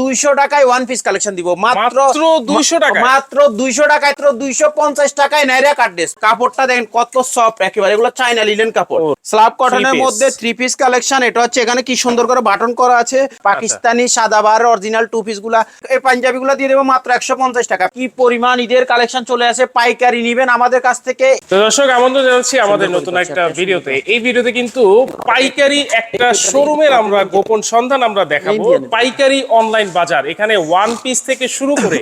দুইশো টাকায় one piece collection দিব। মাত্র মাত্র 200 টাকায়? মাত্র দুইশো টাকায় তো দুইশো পঞ্চাশ টাকায় নাইরা কাটডেস কাপড়টা দেখেন কত সফট একেবারে এগুলো চাইনা লিলেন কাপড়। স্লাব কটনের মধ্যে থ্রি পিস কালেকশন এটা হচ্ছে এখানে কি সুন্দর করে বাটন করা আছে। পাকিস্তানি সাদা বার অরিজিনাল টু পিসগুলা। এই পাঞ্জাবি গুলা দিয়ে দেবো মাত্র একশো পঞ্চাশ টাকা। কি পরিমাণ ঈদের কালেকশন চলে আসে পাইকারি নিবেন আমাদের কাছ থেকে। তো দর্শক আমন্ত্রণ জানাচ্ছি আমাদের নতুন একটা ভিডিওতে। এই ভিডিওতে কিন্তু পাইকারি একটা শোরুমের আমরা গোপন সন্ধান আমরা দেখাবো। পাইকারি অনলাইন বাজার। এখানে ওয়ান পিস থেকে শুরু করে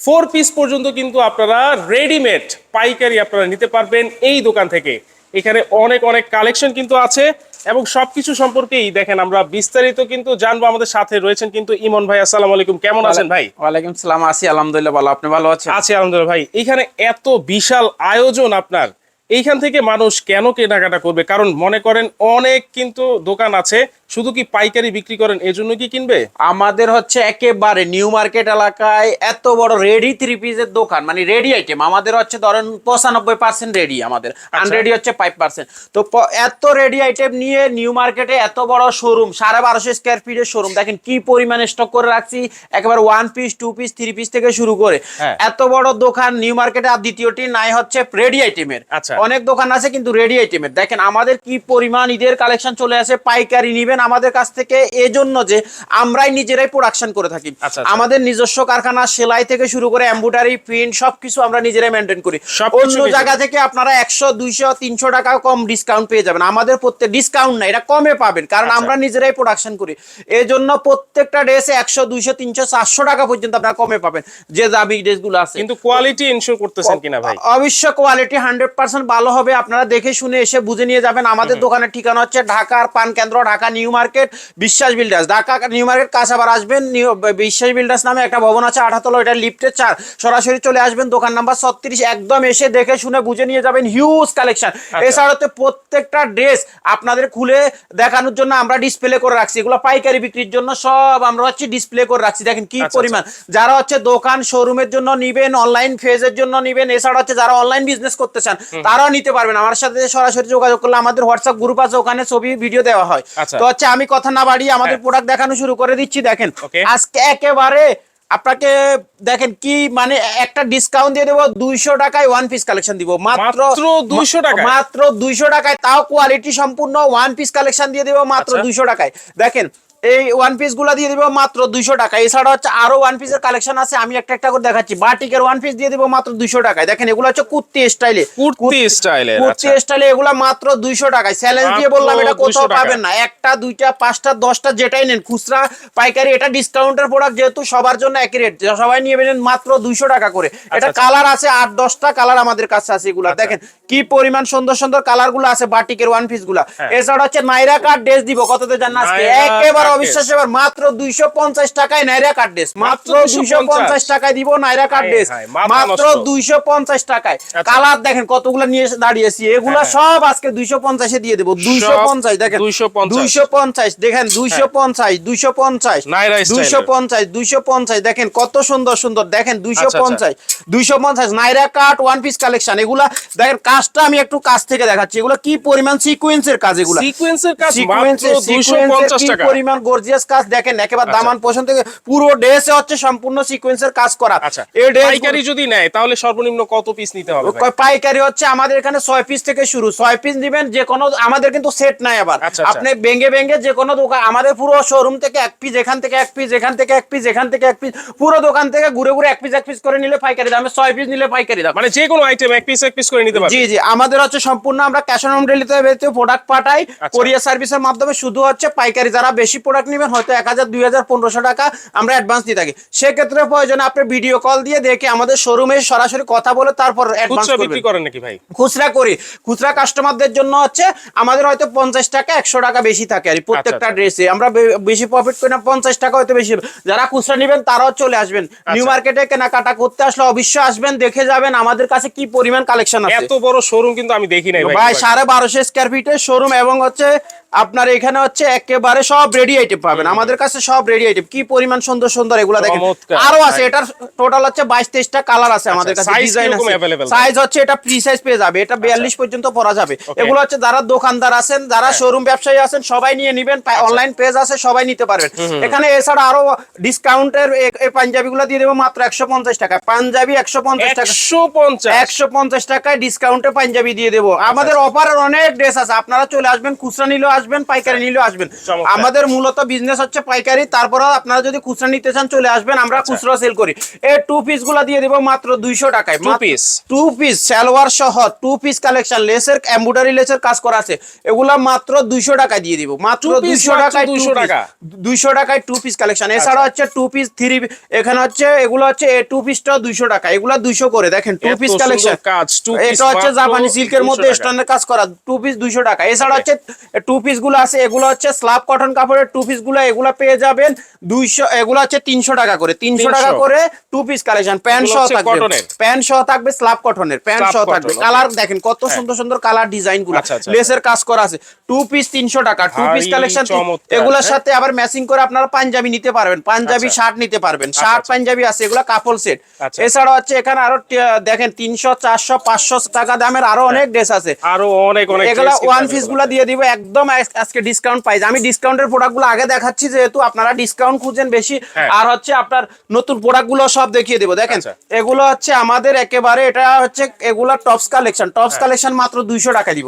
ফোর পিস পর্যন্ত কিন্তু আপনারা রেডিমেড পাইকারি আপনারা নিতে পারবেন এই দোকান থেকে। এখানে অনেক অনেক কালেকশন কিন্তু আছে এবং সবকিছু সম্পর্কেই দেখেন আমরা বিস্তারিত কিন্তু জানব আমাদের সাথে রয়েছেন কিন্তু ইমন ভাই আসসালামু আলাইকুম। কেমন আছেন ভাই? ওয়ালাইকুম সালাম আছি আলহামদুলিল্লাহ ভালো। আপনি ভালো আছেন? আছে আলহামদুলিল্লাহ ভাই। এখানে এত বিশাল আয়োজন আপনার। এইখান থেকে মানুষ কেন কেনাকাটা করবে? কারণ মনে করেন অনেক কিন্তু দোকান আছে শুধু কি পাইকারি বিক্রি করেন এজন্য কি কিনবে? আমাদের হচ্ছে একেবারে নিউ মার্কেট এলাকায় এত বড় রেডি থ্রি পিসের দোকান মানে রেডি আইটেম আমাদের হচ্ছে ধরেন পঁচানব্বই পার্সেন্ট রেডি আমাদের আনরেডি হচ্ছে ফাইভ পার্সেন্ট তো এত রেডি আইটেম নিয়ে নিউ মার্কেটে এত বড় শোরুম সাড়ে বারোশো স্কোয়ার ফিটের শোরুম দেখেন কি পরিমাণে স্টক করে রাখছি একেবারে one piece two piece three piece থেকে শুরু করে। হ্যাঁ। এত বড় দোকান নিউ মার্কেটে আর দ্বিতীয়টি নাই হচ্ছে রেডি আইটেমের আচ্ছা। অনেক দোকান আছে কিন্তু রেডি আইটেমের দেখেন আমাদের কি পরিমাণ ঈদের কালেকশন চলে আসে পাইকারি নিবেন আমাদের কাছ থেকে এজন্য যে আমরাই নিজেরাই প্রোডাকশন করে থাকি। আচ্ছা, আচ্ছা। আমাদের নিজস্ব কারখানা সেলাই থেকে শুরু করে এম্বুটারি প্রিন্ট সবকিছু আমরা নিজেরাই মেনটেন করি। অন্য জায়গা থেকে আপনারা একশো দুইশো তিনশো টাকা কম ডিসকাউন্ট পেয়ে যাবেন। আমাদের প্রত্যেক ডিসকাউন্ট না এটা কমে পাবেন কারণ আচ্ছা। আমরা নিজেরাই প্রোডাকশন করি। এই জন্য প্রত্যেকটা ড্রেসে একশো দুইশো তিনশো চারশো টাকা পর্যন্ত আপনারা কমে পাবেন যে দামি ড্রেসগুলো আছে। কিন্তু কোয়ালিটি ইনশিওর করতেছেন কিনা ভাই? অবশ্য কোয়ালিটি হান্ড্রেড পার্সেন্ট ভালো হবে আপনারা দেখে শুনে এসে বুঝে নিয়ে যাবেন। আমাদের দোকানের ঠিকানা হচ্ছে ঢাকার পান কেন্দ্র Dhaka new market Biswas builders. Dhaka new market কাছাবার আসবেন নিউ বিশ্বাস বিল্ডার্স নামে একটা ভবন আছে আঠাতলা এটা লিফটের চার। সরাসরি চলে আসবেন দোকান নাম্বার ছত্রিশ একদম এসে দেখে শুনে বুঝে নিয়ে যাবেন হিউজ কালেকশন এছাড়া তো প্রত্যেকটা ড্রেস আপনাদের খুলে দেখানোর জন্য আমরা ডিসপ্লে করে রাখছি। এগুলো পাইকারি বিক্রির জন্য সব আমরা হচ্ছে ডিসপ্লে করে রাখছি। দেখেন কি আচ্ছা, পরিমাণ। যারা হচ্ছে দোকান শোরুমের জন্য নিবেন অনলাইন ফেজের জন্য নিবেন এছাড়া হচ্ছে যারা অনলাইন বিজনেস করতে চান তারাও নিতে পারবেন। আমার সাথে সরাসরি যোগাযোগ করলে আমাদের হোয়াটসঅ্যাপ গ্রুপ আছে ওখানে ছবি ভিডিও দেওয়া হয়। আচ্ছা। তো হচ্ছে আমি কথা না বাড়িয়ে আমাদের হ্যাঁ। প্রোডাক্ট দেখানো শুরু করে দিচ্ছি দেখেন আজকে একেবারে আপনাকে দেখেন কি মানে একটা ডিসকাউন্ট দিয়ে দেবো দুইশো টাকায় ওয়ান পিস কালেকশন দিব মাত্র 200 টাকায়? মাত্র দুইশো টাকায় তাও কোয়ালিটি সম্পূর্ণ ওয়ান পিস কালেকশন দিয়ে দেবো মাত্র আচ্ছা। দুইশো টাকায় দেখেন এই ওয়ান পিসগুলা দিয়ে দিব মাত্র দুইশো টাকা। এছাড়া হচ্ছে আরও ওয়ান পিসের কালেকশন আছে আমি একটা একটা করে দেখাচ্ছি। বাটিকের ওয়ান পিস দিয়ে দিব মাত্র দুইশো টাকায়। দেখেন এগুলো হচ্ছে কুর্তি স্টাইলে কুর্তি স্টাইলের কুর্তি আচ্ছা। স্টাইলে এগুলো মাত্র দুইশো টাকায়। চ্যালেঞ্জ দিয়ে বললাম এটা 200 কোথাও পাবেন না। একটা দুইটা পাঁচটা দশটা যেটাই নেন। খুচরা পাইকারি এটা ডিসকাউন্টের প্রোডাক্ট যেহেতু সবার জন্য একই রেট সবাই নিয়ে নেবেন মাত্র দুইশো টাকা করে। এটা আচ্ছা। কালার আছে আট দশটা কালার আমাদের কাছে আছে এগুলা। আচ্ছা। দেখেন কি পরিমাণ সুন্দর সুন্দর কালারগুলো আছে বাটিকের ওয়ান পিসগুলা। হ্যাঁ। এছাড়া হচ্ছে নাইরা কার্ড ড্রেস দিব। কততে জান আজকে? একেবারে অবিশ্বাস এবার মাত্র দুইশো পঞ্চাশ টাকায় নাইরা কার্ড ড্রেস মাত্র দুইশো পঞ্চাশ। টাকায় দিব নাইরা কার্ড ড্রেস মাত্র দুইশো পঞ্চাশ টাকায়। আচ্ছা। কালার দেখেন কতগুলো নিয়ে এসে দাঁড়িয়েছি এগুলা হ্যাঁ, সব আজকে দুইশো পঞ্চাশে দিয়ে দেবো। দুইশো পঞ্চাশ দেখেন। দুইশো পঞ্চাশ। দেখেন দুইশো পঞ্চাশ দুইশো পঞ্চাশ দুইশো পঞ্চাশ দুইশো পঞ্চাশ দেখেন কত সুন্দর সুন্দর। দেখেন দুইশো আচ্ছা, পঞ্চাশ দুইশো পঞ্চাশ নাইরা কাট ওয়ান পিস কালেকশন এগুলা দেখেন কাজটা আমি একটু কাছ থেকে দেখাচ্ছি। এগুলো কি পরিমাণ সিকুয়েন্সের কাজ এগুলা? সিকোয়েন্সের কাজ মাত্র সিকোয়েন্সের সিকোয়েন্সের 250 কি টাকা পরিমাণ গর্জিয়াস কাজ দেখেন একেবারে আচ্ছা। দামান পোষণ থেকে পুরো ড্রেসে হচ্ছে সম্পূর্ণ সিকোয়েন্সের কাজ করা। আচ্ছা। এই ড্রেস পাইকারি যদি নেয় তাহলে সর্বনিম্ন কত পিস নিতে হবে কয় পাইকারি হচ্ছে আমাদের এখানে ছয় পিস থেকে শুরু। ছয় পিস দিবেন যে কোনো আমাদের কিন্তু সেট নাই আবার। আচ্ছা। আপনি ভেঙে ভেঙে যে কোনো দোকান আমাদের পুরো শোরুম থেকে এক পিস এখান থেকে এক পিস এখান থেকে এক পিস এখান থেকে এক পিস পুরো দোকান থেকে ঘুরে ঘুরে এক পিস এক পিস করে নিলে পাইকারি দামে। ছয় পিস নিলে পাইকারি দাম। মানে যে কোনো আইটেম এক পিস এক পিস করে নিতে পারবে? জি জি। আমাদের হচ্ছে সম্পূর্ণ আমরা ক্যাশ অন হোম ডেলিভারিতে প্রোডাক্ট পাঠাই। কোরিয়ার সার্ভিসের মাধ্যমে শুধু হচ্ছে পাইকারি যারা বেশি প্রোডাক্ট নেবেন হয়তো এক হাজার দুই হাজার পনেরোশো টাকা আমরা অ্যাডভান্স দিয়ে থাকি। সেক্ষেত্রে প্রয়োজনে আপনি ভিডিও কল দিয়ে দেখে আমাদের শোরুমে সরাসরি কথা বলে তারপর অ্যাডভান্স খুচরা বিক্রি করেন নাকি ভাই? খুচরা করি। খুচরা কাস্টমারদের জন্য হচ্ছে আমাদের হয়তো পঞ্চাশ টাকা একশো টাকা বেশি থাকে আর প্রত্যেকটা আচ্ছা। ড্রেসে আমরা বেশি প্রফিট করি না পঞ্চাশ টাকা হয়তো বেশি। যারা খুচরা নেবেন তারাও চলে আসবেন। নিউ আচ্ছা। মার্কেটে কেনাকাটা করতে আসলে অবশ্যই আসবেন দেখে যাবেন। আমাদের কাছে কি পরিমাণ কালেকশন আছে? এত বড় শোরুম কিন্তু আমি দেখি নাই ভাই। ভাই সাড়ে বারোশো স্কোয়ার ফিটের শোরুম এবং হচ্ছে আপনার এখানে হচ্ছে একেবারে সব রেডি আইটেম পাবেন। আমাদের কাছে সব রেডি আইটেম কি পরিমাণ সুন্দর সুন্দর এগুলা দেখেন। আরও আছে এটার টোটাল হচ্ছে বাইশ তেইশটা কালার আছে আমাদের কাছে ডিজাইন আছে। সাইজ হচ্ছে এটা প্রি সাইজ পেয়ে যাবে এটা বিয়াল্লিশ পর্যন্ত পরা যাবে। এগুলো হচ্ছে যারা দোকানদার আছেন যারা হ্যাঁ। শোরুম ব্যবসায়ী আছেন সবাই নিয়ে নিবেন আচ্ছা। অনলাইন পেজ আছে সবাই নিতে পারবেন। এখানে এছাড়া আরও ডিসকাউন্টের এই পাঞ্জাবি গুলো দিয়ে দেবো মাত্র একশো পঞ্চাশ টাকা। পাঞ্জাবি একশো পঞ্চাশ টাকা। একশো পঞ্চাশ? একশো পঞ্চাশ টাকায় ডিসকাউন্টে পাঞ্জাবি দিয়ে দেবো। আচ্ছা, আমাদের অফারের অনেক ড্রেস আছে আপনারা চলে আসবেন খুচরা নিলেও আসবেন পাইকারি নিলেও আসবেন। আমাদের মূলত বিজনেস হচ্ছে পাইকারি তারপরে আপনারা যদি খুচরা নিতে চান চলে আসবেন আমরা আচ্ছা। খুচরা সেল করি। এই টু পিসগুলা দিয়ে দেবো মাত্র দুইশো টাকায়। Two piece? Two piece salwar সহ টু পিস কালেকশন লেসের এমব্রয়ডারি লেসের কাজ করা আছে। এগুলা মাত্র দুইশো টাকা দিয়ে দিব। মাত্র দুইশো টাকায় 200 টাকা? দুইশো টাকায় টু পিস কালেকশন এছাড়া হচ্ছে টু পিস থ্রি এখানে হচ্ছে এগুলো হচ্ছে টু পিসটা দুইশো টাকা। এগুলা দুইশো করে। দেখেন টু পিস কালেকশন কাজ, এটা হচ্ছে জাপানি সিল্কের মধ্যে। স্টোনের কাজ করা। টু পিস দুইশো টাকা। এছাড়া হচ্ছে টু পিস গুলো আছে এগুলো হচ্ছে স্লাব কটন কাপড়ের টু পিসগুলো এগুলো পেয়ে যাবেন দুইশো এগুলো হচ্ছে তিনশো টাকা করে তিনশো টাকা করে টু পিস কালেকশন প্যান্ট সহ থাকবে। প্যান্ট সহ থাকবে স্লাব কটনের প্যান্ট সহ থাকবে। কালার দেখেন কত হ্যাঁ। সুন্দর সুন্দর কালার ডিজাইনগুলো আচ্ছা, আচ্ছা, লেসের কাজ করা আছে। টু পিস তিনশো টাকা টু পিস কালেকশন এগুলোর হ্যাঁ। সাথে আবার ম্যাচিং করে আপনারা পাঞ্জাবি নিতে পারবেন। পাঞ্জাবি আচ্ছা। শার্ট নিতে পারবেন। শার্ট আচ্ছা। পাঞ্জাবি আছে এগুলো কাপড় সেট আচ্ছা। এছাড়া হচ্ছে এখানে আরও দেখেন তিনশো চারশো পাঁচশো টাকা দামের আরও অনেক ড্রেস আছে। আরও অনেক অনেক এগুলা ওয়ান পিসগুলা দিয়ে দিব একদম আজকে ডিসকাউন্ট পাইছে আমি ডিসকাউন্টের প্রোডাক্টগুলো আগে দেখাচ্ছি যেহেতু আপনারা ডিসকাউন্ট খুঁজেন বেশি। হ্যাঁ। আর হচ্ছে আপনার নতুন প্রোডাক্টগুলো সব দেখিয়ে দেবো দেখেন? আচ্ছা। এগুলো হচ্ছে আমাদের একেবারে এটা হচ্ছে এগুলা টপস কালেকশন টপস কালেকশন মাত্র দুইশো টাকা দিব।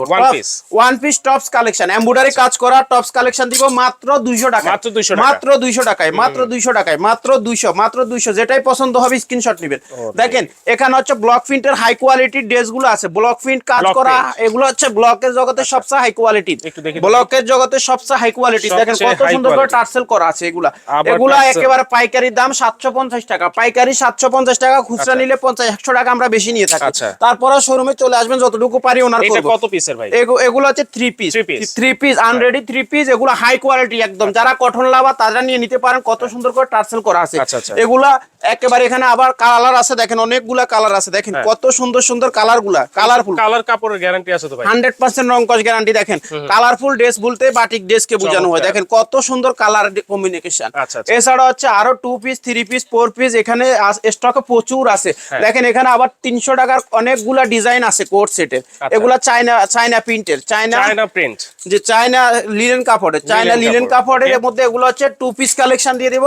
One piece tops collection embroidery কাজ করা টপস কালেকশন দিব মাত্র দুইশো টাকা মাত্র 200 টাকা। মাত্র দুইশো টাকায় মাত্র দুইশো টাকায় মাত্র দুইশো মাত্র দুইশো যেটাই পছন্দ হবে স্ক্রিনশট নেবেন। দেখেন এখানে হচ্ছে ব্লক প্রিন্টের হাই কোয়ালিটির ড্রেসগুলো আছে। ব্লক প্রিন্ট কাজ করা এগুলো হচ্ছে ব্লকের জগতে সবচেয়ে হাই কোয়ালিটি একটু ব্লকের জগতে সবচেয়ে হাই কোয়ালিটি দেখেন কত সুন্দর করে। টার্সেল করা আছে এগুলা। এগুলা একেবারে পাইকারি দাম সাতশো পঞ্চাশ টাকা। পাইকারি সাতশো পঞ্চাশ টাকা খুচরা নিলে পঞ্চাশ একশো টাকা আমরা বেশি নিয়ে থাকি। আচ্ছা। তারপরে শোরুমে চলে আসবেন যতটুকু পারি ওনার এটা কত পিসের ভাই? এগু- এগুলো হচ্ছে three piece Three piece। Three piece unready three piece এগুলো হাই কোয়ালিটি একদম। যারা কঠন লাভা তারা নিয়ে নিতে পারেন কত সুন্দর করে টার্সেল করা আছে। আচ্ছা, আচ্ছা। এগুলা একেবারে এখানে আবার কালার আছে দেখেন অনেকগুলা কালার আছে। দেখেন হ্যাঁ। কত সুন্দর সুন্দর কালারগুলা কালারফুল কালার কাপড়ের গ্যারান্টি আছে তো ভাই? হান্ড্রেড পার্সেন্ট রংকশ গ্যারান্টি দেখেন। কালারফুল ড্রেস বলতে বাটিক ড্রেস কে বোঝানো হয়। দেখেন কত সুন্দর কালার কম্বিনেশন আচ্ছা, আচ্ছা। এছাড়া হচ্ছে আরও two piece three piece four piece এখানে স্টকে প্রচুর আছে। হ্যাঁ। দেখেন এখানে আবার তিনশো টাকার অনেকগুলা ডিজাইন আছে কোট সেটের আচ্ছা। এগুলা চাইনা চাইনা প্রিন্টের চাইনা চায়না প্রিন্ট যে চায়না লিলেন কাপড়ের চায়না লিলেন কাপড়ের এর মধ্যে এগুলো হচ্ছে টু পিস কালেকশন দিয়ে দিব।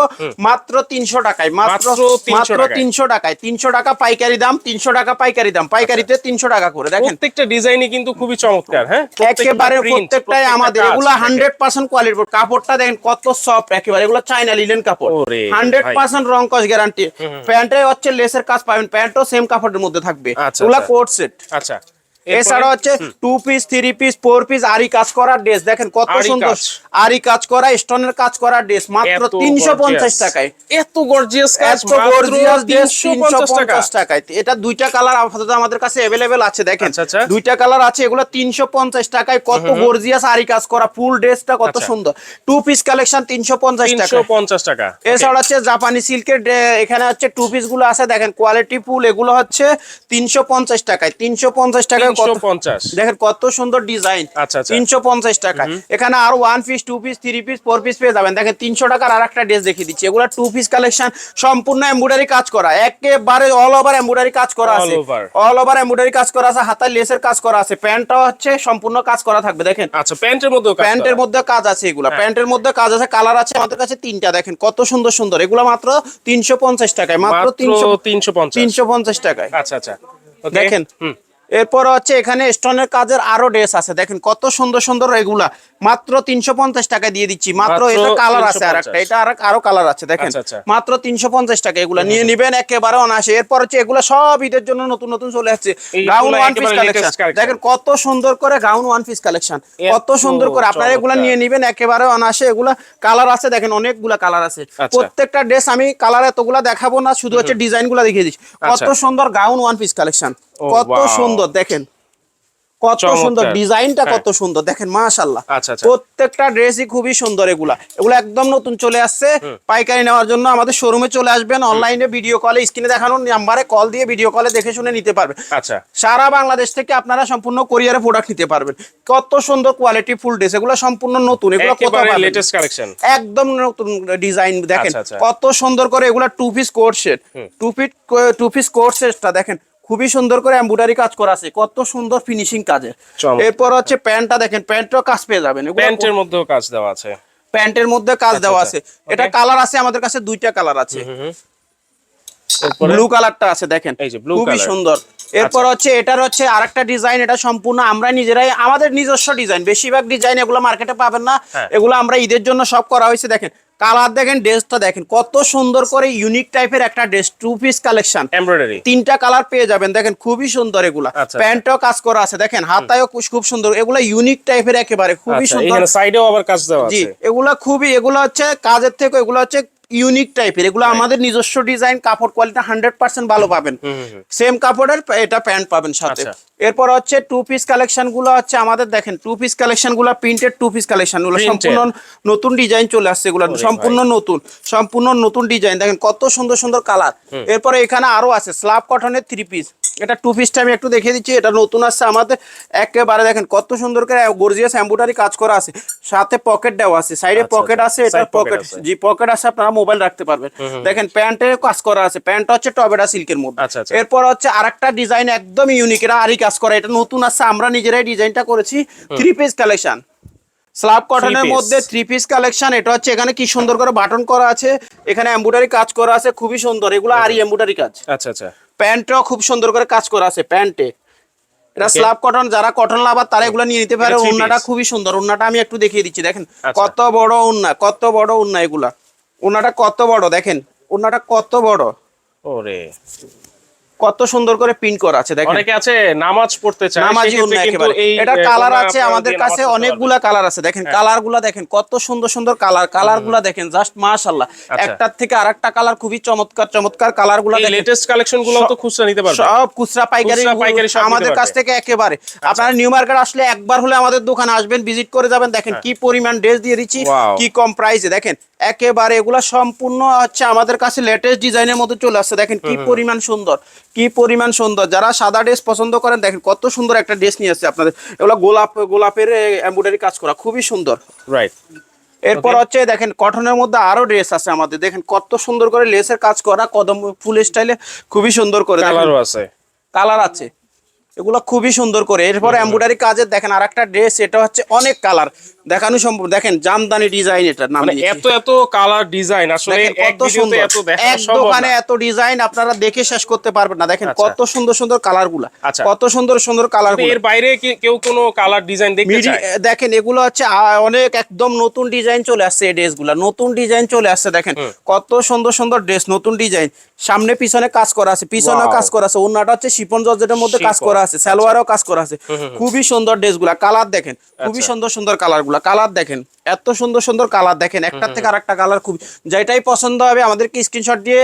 মাত্র তিনশো টাকায় মাত্র মাত্র 300 মাত্র টাকায়। তিনশো টাকায়। তিনশো টাকা পাইকারি দাম তিনশো টাকা পাইকারি দাম। পাইকারিতে তিনশো টাকা করে দেখেন। প্রত্যেকটা ডিজাইনই কিন্তু খুবই চমৎকার হ্যাঁ? একেবারে প্রত্যেকটাই প্রত্যেকটা আমাদের এগুলা হান্ড্রেড পার্সেন্ট কোয়ালিটির কাপড়টা দেখেন কত সফট একেবারে এগুলো চাইনা লিলেন কাপড়। হান্ড্রেড পার্সেন্ট রং কস গ্যারান্টি প্যান্টে হচ্ছে লেসের কাজ পাবেন প্যান্টও সেম কাপড়ের মধ্যে থাকবে। আচ্ছা, এগুলা। কোট সেট আচ্ছা। এছাড়া হচ্ছে two piece three piece four piece আরি কাজ করা ড্রেস দেখেন কত সুন্দর আরি কাজ করা স্টোনের কাজ করা ড্রেস মাত্র তিনশো পঞ্চাশ টাকায়। এত গর্জিয়াস এত গর্জিয়াস ড্রেস তিনশো পঞ্চাশ টাকায়। এটা দুইটা কালার আপাতত আমাদের কাছে অ্যাভেলেবেল আছে দেখেন। আচ্ছা, আচ্ছা। দুইটা কালার আছে এগুলো তিনশো পঞ্চাশ টাকায়। কত গর্জিয়াস আরি কাজ করা ফুল ড্রেসটা কত আচ্ছা। সুন্দর। টু পিস কালেকশন তিনশো পঞ্চাশ টাকা পঞ্চাশ টাকা। এছাড়া হচ্ছে জাপানি সিল্কের এখানে হচ্ছে টু পিসগুলো আছে দেখেন। কোয়ালিটি ফুল এগুলো হচ্ছে তিনশো পঞ্চাশ টাকায়। তিনশো পঞ্চাশ টাকায় দেখেন কত সুন্দর ডিজাইন। আচ্ছা, আচ্ছা। তিনশো পঞ্চাশ টাকা এখানে আরও one piece two piece three piece four piece পেয়ে যাবেন। দেখেন তিনশো টাকার আর একটা ড্রেস দেখিয়ে দিচ্ছি। এগুলো টু পিস কালেকশন সম্পূর্ণ এমব্রয়ডারি কাজ করা। একেবারে অল ওভার এমব্রয়ডারি কাজ করা আছে। অল ওভার এমব্রয়ডারি কাজ করা আছে হাতায় লেসের কাজ করা আছে। প্যান্টটাও হচ্ছে সম্পূর্ণ কাজ করা থাকবে দেখেন। আচ্ছা প্যান্টের মধ্যেও কাজ প্যান্টের মধ্যে কাজ আছে এগুলা। হ্যাঁ। প্যান্টের মধ্যে কাজ আছে কালার আছে আমাদের কাছে তিনটা দেখেন কত সুন্দর সুন্দর। এগুলো মাত্র তিনশো পঞ্চাশ টাকায় মাত্র তিনশো 350 তিনশো পঞ্চাশ টাকায়। আচ্ছা আচ্ছা। দেখেন। হুম। এরপর হচ্ছে এখানে স্টোনের কাজের আরও ড্রেস আছে। দেখেন কত সুন্দর সুন্দর এগুলা। মাত্র তিনশো পঞ্চাশ টাকা দিয়ে দিচ্ছি। মাত্র এটা কালার আছে আর একটা এটা আর আরও কালার আছে দেখেন। আচ্ছা, আচ্ছা। মাত্র তিনশো পঞ্চাশ টাকা এগুলা। নিয়ে নিবেন একেবারে অনাসে এরপর হচ্ছে এগুলা সব ঈদের জন্য নতুন নতুন চলে আসছে। গাউন ওয়ান পিস কালেকশন দেখেন কত সুন্দর করে গাউন ওয়ান পিস কালেকশন কত সুন্দর করে। আপনারা এগুলা নিয়ে নিবেন একেবারে অনাসে এগুলা কালার আছে দেখেন অনেকগুলা কালার আছে। আচ্ছা। প্রত্যেকটা ড্রেস আমি কালার এতগুলা দেখাবো না শুধু হচ্ছে ডিজাইনগুলা দেখিয়ে দিচ্ছি। কত। সুন্দর গাউন ওয়ান পিস কালেকশন কত সুন্দর দেখেন। কত। সুন্দর ডিজাইনটা হ্যাঁ। কত সুন্দর। দেখেন মাশাল্লাহ আচ্ছা, আচ্ছা। প্রত্যেকটা ড্রেসই খুবই সুন্দর এগুলা। এগুলো একদম নতুন চলে আসছে। পাইকারি নেওয়ার জন্য আমাদের শোরুমে চলে আসবেন। অনলাইনে ভিডিও কলে স্ক্রিনে দেখানো নাম্বারে কল দিয়ে ভিডিও কলে দেখে শুনে নিতে পারবেন। আচ্ছা। সারা বাংলাদেশ থেকে আপনারা সম্পূর্ণ কোরিয়ারে প্রোডাক্ট নিতে পারবেন। কত সুন্দর কোয়ালিটি ফুল ড্রেস এগুলো সম্পূর্ণ নতুন। এগুলো না। লেটেস্ট কালেকশন একদম নতুন ডিজাইন দেখেন আচ্ছা, আচ্ছা। কত সুন্দর করে এগুলা two piece coat set two piece two piece coat সেটটা দেখেন খুবই সুন্দর করে এমব্রয়ডারি কাজ করা আছে কত সুন্দর ফিনিশিং কাজের। এরপর হচ্ছে প্যান্টটা দেখেন প্যান্টও কাজ পেয়ে যাবেন। প্যান্টের মধ্যেও কাজ দেওয়া আছে। প্যান্টের মধ্যে কাজ দেওয়া আচ্ছা। আছে। এটা কালার আছে আমাদের কাছে দুইটা কালার আছে। ব্লু কালারটা আছে দেখেন। খুবই আচ্ছা। সুন্দর। এরপর হচ্ছে এটার হচ্ছে আরেকটা ডিজাইন এটা সম্পূর্ণ আমরা নিজেরাই আমাদের নিজস্ব ডিজাইন বেশিরভাগ ডিজাইন এগুলো মার্কেটে পাবেন না। হ্যাঁ। এগুলো আমরা ঈদের জন্য সব করা হয়েছে দেখেন। কালার দেখেন ড্রেসটা দেখেন কত সুন্দর করে ইউনিক টাইপের একটা dress two piece collection embroidery তিনটা কালার পেয়ে যাবেন দেখেন খুবই সুন্দর এগুলা। আচ্ছা। প্যান্টও কাজ করা আছে দেখেন হাতায়ও খুব সুন্দর এগুলা ইউনিক টাইপের একেবারে খুবই আচ্ছা সুন্দর। সাইডেও আবার কাজ দেওয়া জি আছে। এগুলা খুবই এগুলো হচ্ছে কাজের থেকে এগুলো হচ্ছে ইউনিক টাইপের এগুলো আমাদের নিজস্ব ডিজাইন কাপড় কোয়ালিটি হান্ড্রেড পার্সেন্ট ভালো পাবেন। সেম কাপড়ের এটা প্যান্ট পাবেন সাথে। আচ্ছা। এরপর হচ্ছে টু পিস কালেকশনগুলো হচ্ছে আমাদের দেখেন টু পিস কালেকশনগুলো প্রিন্টেড টু পিস কালেকশনগুলো সম্পূর্ণ নতুন ডিজাইন চলে আসছে এগুলো সম্পূর্ণ নতুন সম্পূর্ণ নতুন ডিজাইন দেখেন কত সুন্দর সুন্দর কালার এরপরে এখানে আরও আছে স্লাব কটনের থ্রি পিস এটা টু পিসটা আমি একটু দেখিয়ে দিচ্ছি এটা নতুন আসছে আমাদের একেবারে দেখেন কত সুন্দর করে গর্জিয়াস এম্বুটারি কাজ করা আছে। সাথে পকেট দেওয়া আছে সাইডে আচ্ছা, পকেট আছে এটা পকেট। জি পকেট আছে আপনারা মোবাইল রাখতে পারবেন। দেখেন প্যান্টে কাজ করা আছে প্যান্টটা হচ্ছে টবেটা সিল্কের মধ্যে। আচ্ছা, আচ্ছা। এরপর হচ্ছে আরেকটা ডিজাইন একদম ইউনিক এটা কাজ করা এটা নতুন আছে আমরা নিজেরাই ডিজাইনটা করেছি থ্রি পিস কালেকশন স্লাব কটনের মধ্যে থ্রি পিস কালেকশন এটা হচ্ছে এখানে কি সুন্দর করে বাটন করা আছে এখানে এমব্রয়ডারি কাজ করা আছে খুবই সুন্দর এগুলো আরই এমব্রয়ডারি কাজ। আচ্ছা আচ্ছা। প্যান্টটাও খুব সুন্দর করে কাজ করা আছে প্যান্টে এটা স্লাব কটন যারা কটন লাভার তারা এগুলো নিয়ে নিতে পারে ওন্নাটা খুবই সুন্দর ওন্নাটা আমি একটু দেখিয়ে দিচ্ছি দেখেন। আচ্ছা। কত বড় ওন্না কত বড় ওন্না এগুলা। ওন্নাটা কত বড় দেখেন ওন্নাটা কত বড়। ওরে। কত সুন্দর করে প্রিন্ট করা আছে দেখেন। অনেকে আছে নামাজ পড়তে চায় নামাজি একেবারে। এটা কালার আছে আমাদের কাছে অনেকগুলা কালার আছে দেখেন। কালারগুলা দেখেন কত সুন্দর সুন্দর কালার কালারগুলা দেখেন জাস্ট মাশাল্লাহ আচ্ছা। একটার থেকে আরেকটা কালার খুবই চমৎকার চমৎকার কালারগুলা দেখেন। লেটেস্ট কালেকশনগুলো তো খুচরা নিতে পারবে। সব খুচরা পাইকারি পাইকারি আমাদের কাছ থেকে একেবারে। আপনারা নিউ মার্কেট আসলে একবার হলে আমাদের দোকানে আসবেন ভিজিট করে যাবেন। দেখেন কি পরিমাণ ড্রেস দিয়ে দিচ্ছি কি কম প্রাইসে দেখেন একেবারে এগুলা সম্পূর্ণ হচ্ছে আমাদের কাছে লেটেস্ট ডিজাইনের মধ্যে চলে আসছে। দেখেন কি পরিমাণ সুন্দর কি পরিমাণ সুন্দর। যারা সাদা ড্রেস পছন্দ করেন দেখেন কত সুন্দর একটা ড্রেস নিয়ে আসছে আপনাদের। এগুলো গোলাপ গোলাপের এমব্রয়ডারি কাজ করা খুবই সুন্দর। রাইট এরপর হচ্ছে দেখেন কটনের মধ্যে আরও ড্রেস আছে আমাদের। দেখেন কত সুন্দর করে লেসের কাজ করা কদম ফুল স্টাইলে খুবই সুন্দর করে কালারও আছে। কালার আছে। এগুলো খুবই সুন্দর করে। এরপর এমব্রয়ডারি কাজের দেখেন আর একটা ড্রেস এটা হচ্ছে অনেক কালার দেখানো সম্ভব দেখেন জামদানি ডিজাইন নাম মানে এত এত কালার ডিজাইন আসলে কত সুন্দর। এক দোকানে এত ডিজাইন আপনারা দেখে শেষ করতে পারবেন না। দেখেন আচ্ছা। কত সুন্দর সুন্দর কালারগুলা। আচ্ছা। কত সুন্দর সুন্দর কালারের বাইরে কি কেউ কোনো কালার ডিজাইন দেখতে চায়? দেখেন এগুলো হচ্ছে অনেক একদম নতুন ডিজাইন চলে আসছে এই ড্রেসগুলা। নতুন ডিজাইন চলে আসছে দেখেন কত সুন্দর সুন্দর ড্রেস নতুন ডিজাইন সামনে পিছনে কাজ করা আছে পিছনে কাজ করা আছে। ওনাটা হচ্ছে শিপন জর্জেটের মধ্যে কাজ শিফন, করা আছে সালোয়ারও কাজ করা আছে। খুবই সুন্দর ড্রেসগুলা কালার দেখেন খুবই আচ্ছা। সুন্দর সুন্দর কালারগুলা কালার দেখেন এত সুন্দর সুন্দর কালার দেখেন একটা থেকে আরেকটা কালার খুব যেটাই পছন্দ হবে আমাদেরকে স্ক্রিনশট দিয়ে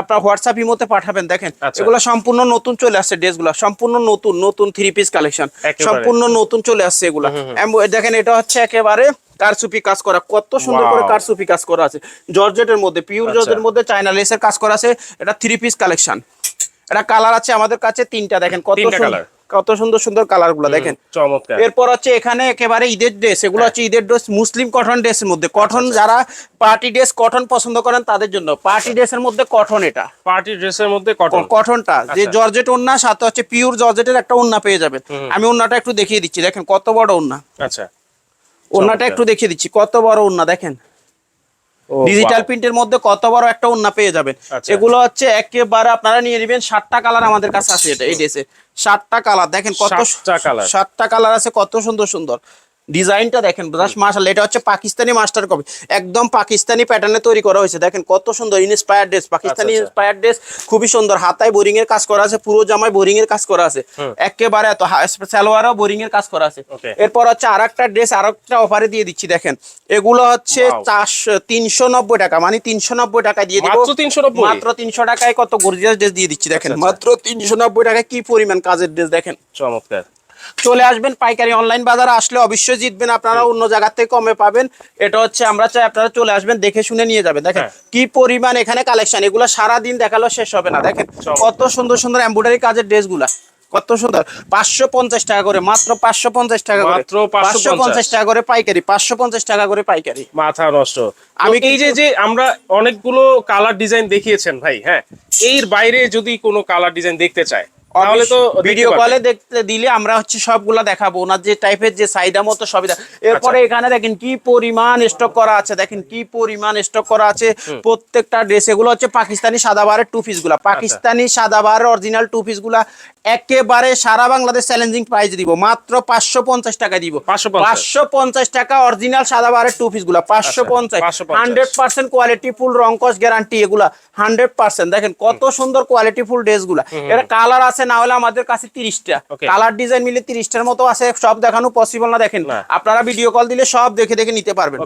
আপনার হোয়াটসঅ্যাপ ইমোতে পাঠাবেন দেখেন। আচ্ছা। এগুলো সম্পূর্ণ নতুন চলে আসছে ড্রেসগুলা সম্পূর্ণ নতুন নতুন থ্রি পিস কালেকশন সম্পূর্ণ নতুন চলে আসছে এগুলা। দেখেন এটা হচ্ছে একেবারে কারসুপি কাজ করা কত সুন্দর করে. কারসুপি কাজ করা আছে। জর্জেটের মধ্যে পিওর আচ্ছা। জর্জেটের মধ্যে চায়না লেসের কাজ করা আছে এটা থ্রি পিস কালেকশন এটা কালার আছে আমাদের কাছে তিনটা দেখেন কত colour। কত সুন্দর সুন্দর কালারগুলো দেখেন। চমৎকার। এরপর হচ্ছে এখানে একেবারে ঈদের ড্রেস এগুলো হ্যাঁ। হচ্ছে ঈদের ড্রেস মুসলিম কটন ড্রেসের মধ্যে। কটন যারা পার্টি ড্রেস কটন পছন্দ করেন তাদের জন্য। পার্টি ড্রেসের মধ্যে কটন এটা। পার্টি ড্রেসের মধ্যে কটন কটনটা যে আচ্ছা। জর্জেট ওন্না সাথে হচ্ছে পিওর জর্জেটের একটা ওন্না পেয়ে যাবেন। আমি ওন্নাটা একটু দেখিয়ে দিচ্ছি দেখেন কত বড় ওন্না আচ্ছা। ওন্নাটা একটু দেখিয়ে দিচ্ছি কত বড় ওন্না দেখেন। ডিজিটাল প্রিন্টের মধ্যে কত বড় একটা ওন্না পেয়ে যাবেন। আচ্ছা। এগুলো হচ্ছে একেবারে আপনারা নিয়ে নেবেন সাতটা কালার আমাদের কাছে আছে এটা এই ড্রেসে। সাতটা কালার দেখেন কত সাতটা কালার। সাতটা কালার আছে কত সুন্দর সুন্দর। ডিজাইনটা দেখেন মাশাআল্লাহ এটা হচ্ছে পাকিস্তানি মাস্টার কপি একদম পাকিস্তানি প্যাটার্নে তৈরি করা হয়েছে। দেখেন কত সুন্দর ইনস্পায়ার ড্রেস পাকিস্তানি আচ্ছা, আচ্ছা। ইনস্পায়ার ড্রেস খুবই সুন্দর। হাতায় বোরিং এর কাজ করা আছে পুরো জামায় বোরিং এর কাজ করা আছে। একেবারে এত সালোয়ারও বোরিং এর কাজ করা আছে। এরপর হচ্ছে আরেকটা ড্রেস আরেকটা অফারে দিয়ে দিচ্ছি দেখেন। এগুলো হচ্ছে চারশো তিনশো নব্বই টাকা মানে তিনশো নব্বই টাকায় দিয়ে দিব। মাত্র 390? মাত্র তিনশো টাকায় কত গর্জিয়াস ড্রেস দিয়ে দিচ্ছি দেখেন। আচ্ছা, আচ্ছা। মাত্র তিনশো নব্বই টাকায় কি পরিমাণ কাজের ড্রেস দেখেন। চমৎকার। চলে আসবেন পাইকারি অনলাইন বাজারে আসলে অবশ্যই জিতবেন আপনারা অন্য জায়গা থেকে কমে পাবেন। এটা হচ্ছে আমরা চাই আপনারা চলে আসবেন দেখে শুনে নিয়ে যাবেন। দেখেন হ্যাঁ। কি পরিমাণ এখানে কালেকশন এগুলো সারাদিন দেখাল শেষ হবে না। দেখেন কত সুন্দর সুন্দর এমব্রয়ডারি কাজের ড্রেসগুলা কত সুন্দর। পাঁচশো পঞ্চাশ টাকা করে মাত্র পাঁচশো পঞ্চাশ টাকা করে। মাত্র 550 পঞ্চাশ। টাকা করে পাইকারি পাঁচশো পঞ্চাশ টাকা করে পাইকারি। মাথা নষ্ট। আমি আমি এই যে যে আমরা অনেকগুলো কালার ডিজাইন দেখিয়েছেন ভাই হ্যাঁ? এর বাইরে যদি কোনো কালার ডিজাইন দেখতে চায় তাহলে তো ভিডিও কলে দেখতে দিলে আমরা হচ্ছে সবগুলা দেখাবো। ওনার যে টাইপের যে মতো সবই এরপরে আচ্ছা। এখানে দেখেন কি পরিমাণ স্টক করা আছে। দেখেন কি পরিমাণ স্টক করা আছে। প্রত্যেকটা ড্রেস এগুলো হচ্ছে পাকিস্তানি সাদাবারের টু পিসগুলা। পাকিস্তানি সাদাবারের অরিজিনাল টু পিসগুলা একেবারে সারা বাংলাদেশ চ্যালেঞ্জিং প্রাইস দিব। মাত্র পাঁচশো পঞ্চাশ টাকা দিব। 550 পাঁচশো পঞ্চাশ টাকা অরিজিনাল সাদাবারের টু পিসগুলা। পাঁচশো পঞ্চাশ। হান্ড্রেড পার্সেন্ট কোয়ালিটি ফুল রংকস গ্যারান্টি এগুলা। হান্ড্রেড পার্সেন্ট দেখেন কত সুন্দর কোয়ালিটি ফুল ড্রেসগুলা। এটা কালার আছে না হলে আমাদের কাছে তিরিশটা। কালার ডিজাইন মিলে তিরিশটার মতো আছে সব দেখানো পসিবল না দেখেন। আপনারা ভিডিও কল দিলে সব দেখে দেখে নিতে পারবেন.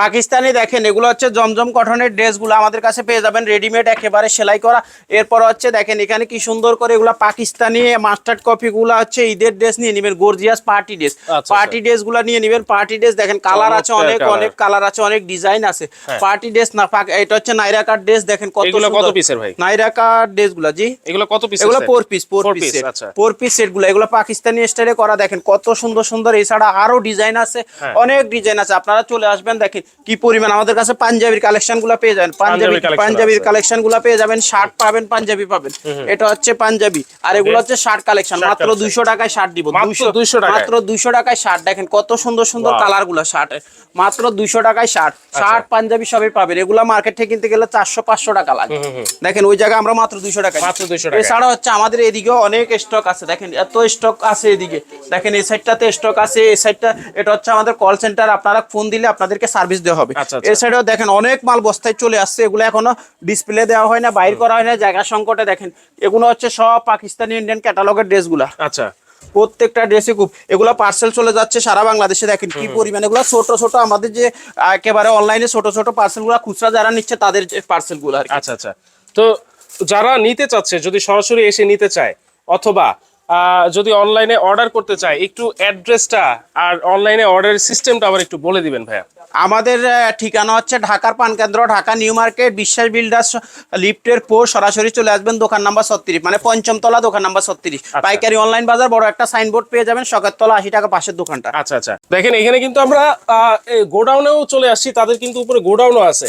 পাকিস্তানি দেখেন এগুলো হচ্ছে জমজম কটনের ড্রেসগুলো আমাদের কাছে পেয়ে যাবেন রেডিমেড একেবারে সেলাই করা। এরপর হচ্ছে দেখেন এখানে কি সুন্দর করে এগুলো পাকিস্তানি মাস্টার্ড কপি গুলা হচ্ছে ঈদের ড্রেস নিয়ে নেবেন গর্জিয়াস পার্টি ড্রেস পার্টি ড্রেসগুলা নিয়ে নেবেন পার্টি ড্রেস দেখেন কালার আছে অনেক অনেক কালার আছে অনেক ডিজাইন আছে। পার্টি ড্রেস না এটা হচ্ছে নাইরা কাট ড্রেস দেখেন কত কত। পিসের ভাই? নাইরা কাট ড্রেসগুলা জি। এগুলো কত পিস এগুলো ফোর পিস ফোর পিস আচ্ছা। ফোর পিস সেটগুলো এগুলো পাকিস্তানি স্টাইলে করা দেখেন কত সুন্দর সুন্দর এছাড়া আরও ডিজাইন আছে হ্যাঁ। অনেক ডিজাইন আছে। আপনারা চলে আসবেন দেখেন কি পরিমাণ আমাদের কাছে পাঞ্জাবির কালেকশনগুলো পেয়ে যাবেন। পাঞ্জাবি পাঞ্জাবির। কালেকশনগুলো পেয়ে যাবেন শার্ট পাবেন পাঞ্জাবি পাবেন। এটা হচ্ছে পাঞ্জাবি। আর এগুলো হচ্ছে শার্ট কালেকশন মাত্র দুইশো টাকায় শার্ট দিব। মাত্র 200 টাকায়? মাত্র দুইশো টাকায় শার্ট দেখেন কত সুন্দর সুন্দর কালারগুলো শার্ট মাত্র দুইশো টাকায় শার্ট শার্ট পাঞ্জাবি সবই পাবেন। এগুলো মার্কেট থেকে কিনতে গেলে চারশো পাঁচশো টাকা লাগে। দেখেন ওই জায়গায় আমরা মাত্র দুইশো টাকা মাত্র 200 টাকায়। এছাড়া হচ্ছে আমাদের এদিকেও অনেক স্টক আছে। দেখেন এত স্টক আছে এদিকে। দেখেন এই সাইডটাতে স্টক আছে এই সাইডটা এটা হচ্ছে আমাদের কল সেন্টার আপনারা ফোন দিলে আপনাদেরকে সার্ভিস দেওয়া হবে। আচ্ছা, আচ্ছা। এই সাইডেও দেখেন অনেক মাল বস্তায় চলে আসছে এগুলো এখনও ডিসপ্লে দেওয়া হয় না বাইর করা হয় না জায়গা সংকটে দেখেন। এগুলো হচ্ছে সব পাকিস্তানি ইন্ডিয়ান ক্যাটালগের ড্রেসগুলা। আচ্ছা। প্রত্যেকটা ড্রেসে খুব এগুলো পার্সেল চলে যাচ্ছে সারা বাংলাদেশে দেখেন কি পরিমাণ এগুলো ছোট ছোট আমাদের যে একেবারে অনলাইনে ছোট ছোট পার্সেলগুলা খুচরা যারা নিচ্ছে তাদের পার্সেলগুলো আচ্ছা আচ্ছা। তো যারা নিতে চাচ্ছে যদি সরাসরি এসে নিতে চায় অথবা যদি অনলাইনে অর্ডার করতে চায় একটু অ্যাড্রেসটা আর অনলাইনে অর্ডারের সিস্টেমটা আবার একটু বলে দিবেন ভাইয়া। আমাদের ঠিকানা হচ্ছে ঢাকার পানকেন্দ্র Dhaka new market Biswas builders লিফটের পো সরাসরি চলে আসবেন দোকান নাম্বার ছত্রিশ মানে পঞ্চম তলা দোকান নাম্বার ছত্রিশ। পাইকারি অনলাইন বাজার বড় একটা সাইনবোর্ড পেয়ে যাবেন সকার তলা আশি টাকা পাশের দোকানটা। আচ্ছা আচ্ছা। দেখেন এখানে কিন্তু আমরা গোডাউনেও চলে আসছি তাদের কিন্তু উপরে গোডাউনও আছে।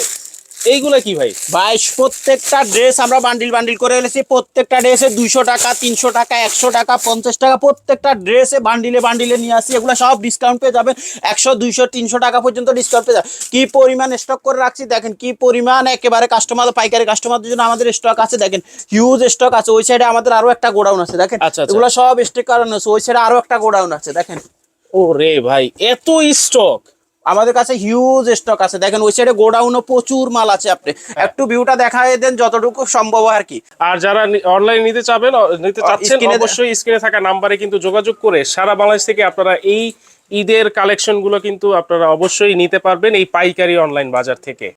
এইগুলা কি ভাই? ভাই প্রত্যেকটা ড্রেস আমরা বান্ডিল বান্ডিল করে এনেছি। প্রত্যেকটা ড্রেসে দুইশো টাকা তিনশো টাকা একশো টাকা পঞ্চাশ টাকা প্রত্যেকটা ড্রেসে বান্ডিলে বান্ডিলে নিয়ে আসি। এগুলো সব ডিসকাউন্ট পেয়ে যাবেন। একশো দুইশো তিনশো টাকা পর্যন্ত ডিসকাউন্ট পেয়ে যাবেন। কি পরিমাণ স্টক করে রাখছি দেখেন কি পরিমাণ একেবারে কাস্টমার পাইকারি কাস্টমারদের জন্য আমাদের স্টক আছে দেখেন। হিউজ স্টক আছে। ওই সাইডে আমাদের আরও একটা গোডাউন আছে দেখেন। আচ্ছা, আচ্ছা। এগুলো সব স্টক করানো আছে। ওই সাইডে আরও একটা গোডাউন আছে দেখেন। ও রে ভাই এত স্টক আমাদের কাছে হিউজ স্টক আছে। দেখেন ওই সাইডে গোডাউনও প্রচুর মাল আছে আপনি। একটু ভিউটা দেখায় দেন যতটুকু সম্ভব হয় আর কি। আর যারা অনলাইন নিতে চাবেন নিতে চাচ্ছেন অবশ্যই স্ক্রিনে থাকা নাম্বারে কিন্তু যোগাযোগ করে সারা বাংলাদেশ থেকে আপনারা এই ঈদের কালেকশনগুলো কিন্তু আপনারা অবশ্যই নিতে পারবেন এই পাইকারি অনলাইন বাজার থেকে।